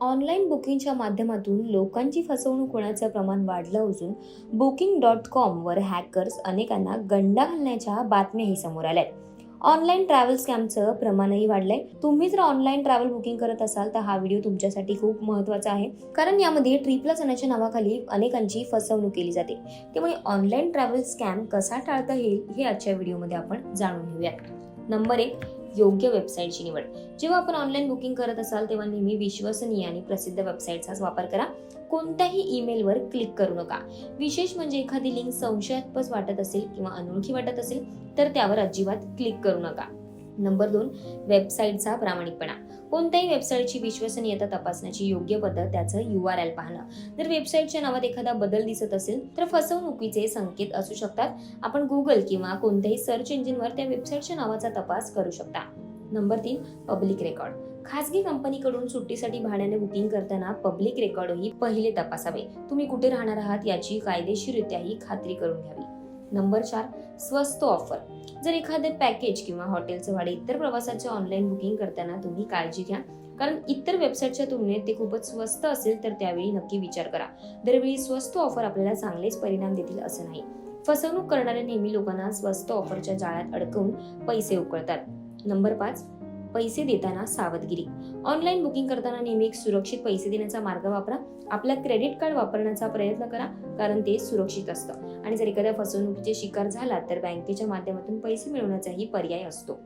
Online बुकिंगच्या माध्यमातून लोकांची फसवणूक होण्याचं प्रमाण वाढलं असून बुकिंग डॉट कॉमवर हॅकर्स अनेकांना गंडा घालण्याच्या बातम्याही समोर आल्या ऑनलाईन ट्रॅव्हल स्कॅमचं प्रमाणही वाढलंय. तुम्ही जर ऑनलाईन ट्रॅव्हल बुकिंग करत असाल तर हा व्हिडिओ तुमच्यासाठी खूप महत्त्वाचा आहे. कारण यामध्ये ट्रिपला जाण्याच्या नावाखाली अनेकांची फसवणूक केली जाते. त्यामुळे ऑनलाईन ट्रॅव्हल स्कॅम कसा टाळता येईल हे आजच्या व्हिडिओमध्ये आपण जाणून घेऊयात. नंबर एक योग्य वेबसाईटची निवड. जेव्हा आपण ऑनलाईन बुकिंग करत असाल तेव्हा नेहमी विश्वसनीय आणि प्रसिद्ध वेबसाईटचाच वापर करा. कोणत्याही ईमेलवर क्लिक करू नका. विशेष म्हणजे एखादी लिंक संशयास्पद वाटत असेल किंवा अनोळखी वाटत असेल तर त्यावर अजिबात क्लिक करू नका. नंबर दोन वेबसाईटचा प्रामाणिकपणा. कोणत्याही वेबसाईटची विश्वसनीयता तपासण्याची योग्य पद्धत त्याचं यू आर एल पाहणं. जर वेबसाईटच्या नावात एखादा बदल दिसत असेल तर फसवणुकीचे संकेत असू शकतात. आपण गुगल किंवा कोणत्याही सर्च इंजिनवर त्या वेबसाईटच्या नावाचा तपास करू शकता. नंबर तीन पब्लिक रेकॉर्ड खासगी कंपनीकडून सुट्टीसाठी भाड्याने बुकिंग करताना पब्लिक रेकॉर्डही पहिले तपासावे. तुम्ही कुठे राहणार आहात याची कायदेशीररित्याही खात्री करून घ्यावी. नंबर चार स्वस्त ऑफर जर एखादे पॅकेज किंवा हॉटेलचं भाडे इतर प्रवासाचे ऑनलाईन बुकिंग करताना तुम्ही काळजी घ्या. कारण इतर वेबसाईटच्या तुलनेत ते खूपच स्वस्त असेल तर त्यावेळी नक्की विचार करा. दरवेळी स्वस्त ऑफर आपल्याला चांगलेच परिणाम देतील असं नाही. फसवणूक करणाऱ्या नेहमी लोकांना स्वस्त ऑफरच्या जाळ्यात अडकवून पैसे उकळतात. नंबर पाच पैसे देताना सावधगिरी. ऑनलाईन बुकिंग करताना नेहमी सुरक्षित पैसे देण्याचा मार्ग वापरा. आपला क्रेडिट कार्ड वापरण्याचा प्रयत्न करा कारण ते सुरक्षित असतं. आणि जर एखाद्या फसवणुकीचे शिकार झाला तर बँकेच्या माध्यमातून पैसे मिळवण्याचाही पर्याय असतो.